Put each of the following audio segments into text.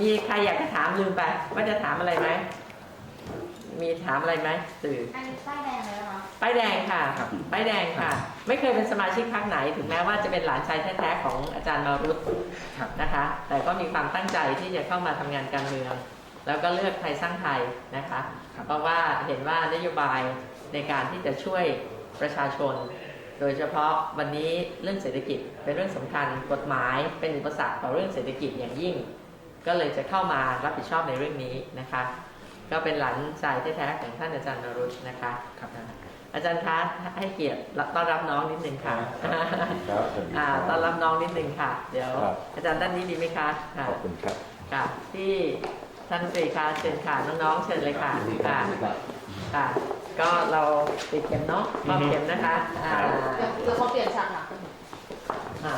มีใครอยากจะถามลืมไป ว่าจะถามอะไรไหม มีถามอะไรไหมสื่ออันนี้ป้ายแดงเลยเหรอป้ายแดงค่ะป้ายแดงค่ะ ไม่เคยเป็นสมาชิกพรรคไหน ถึงแม้ว่าจะเป็นหลานชายแท้ๆของอาจารย์มารุตครับ นะคะ แต่ก็มีความตั้งใจที่จะเข้ามาทำงานการเมือง แล้วก็เลือกไทยสร้างไทยนะคะเพราะว่าเห็นว่านโยบายในการที่จะช่วยประชาชน โดยเฉพาะวันนี้เรื่องเศรษฐกิจเป็นเรื่องสำคัญกฎหมายเป็นอุปสรรคต่อเรื่องเศรษฐกิจอย่างยิ่ง ก็เลยจะเข้ามารับผิดชอบในเรื่องนี้นะคะ ก็เป็นหลานชายแท้ๆของท่านอาจารย์นรุชนะคะครับอาจารย์คะให้เกียรติต้อนรับน้องนิดนึงค่ะครับสวัสดีอ่าครับต้อนรับน้องนิดนึงค่ะ เดี๋ยวครับอาจารย์ด้านนี้ดีไหมคะค่ะขอบคุณครับค่ะที่ท่านรัฐมนตรีคะเชิญค่ะน้องๆเชิญเลยค่ะค่ะค่ะ ก็เราติดเข็มเนาะรอบเข็มนะคะอ่าเดี๋ยวเดี๋ยวเขาเปลี่ยนฉากหลังอ่า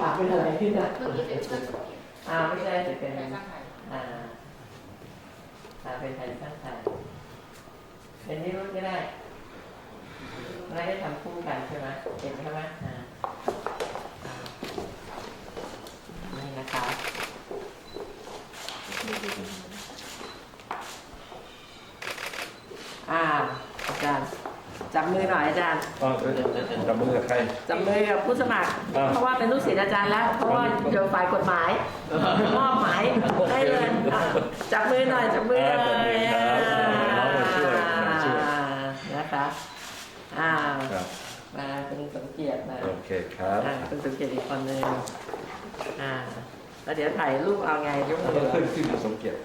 ปากเป็นอะไรที่น่ะเมื่ อ่าไม่ใช่จะเป็นอ่าอ่าเป็นไทยสร้างไทยเป็นนิรุตก็ได้ไม่ได้ทำคู่กันใช่ไหมเห็นใช่ไหมอ่าอ่านี่นะคะอ่าอาจารย์ จับมือหน่อยอาจารย์อ๋อจับมือกับใคร จับมือกับผู้สมัคร อ่าเพราะว่าเป็นลูกศิษย์อาจารย์แล้ว เพราะว่าเจอฝ่ายกฎหมายมอบหมายได้เลยอะจับมือหน่อยจับมือหน่อยอ่าน้องมาช่วยมาช่วยอ่านะคะอ่าครับมาคุณสมเกียรตินะโอเคครับอ่าคุณสมเกียรติอีกคนหนึ่งอ่าแล้วเดี๋ยวถ่ายรูปเอาไงยกมือขึ้นขึ้นสมเกียรติ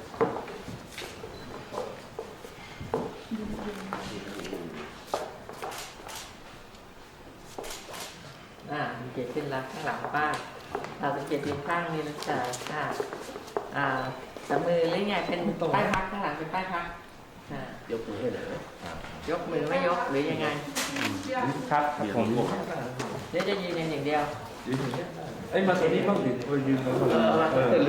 อ่าสมเกียร ติขึ้นแล้วข้างหลังป้าเราสมเกียรติยืนข้างนี้นะจ๊ะอ่าอ่าจับมือหรือไงเป็นป้ายพักข้างหลังเป็นป้ายพักอ่ายกมือให้หน่อยนะยกมือไม่ยกหรือยังไง ครับครับผมเดี๋ยวจะยืนยันอย่างเดียว เอ้ยมาตรงนี้บ้างดิไปยืนกันก่อนเออเอามาตรงนี้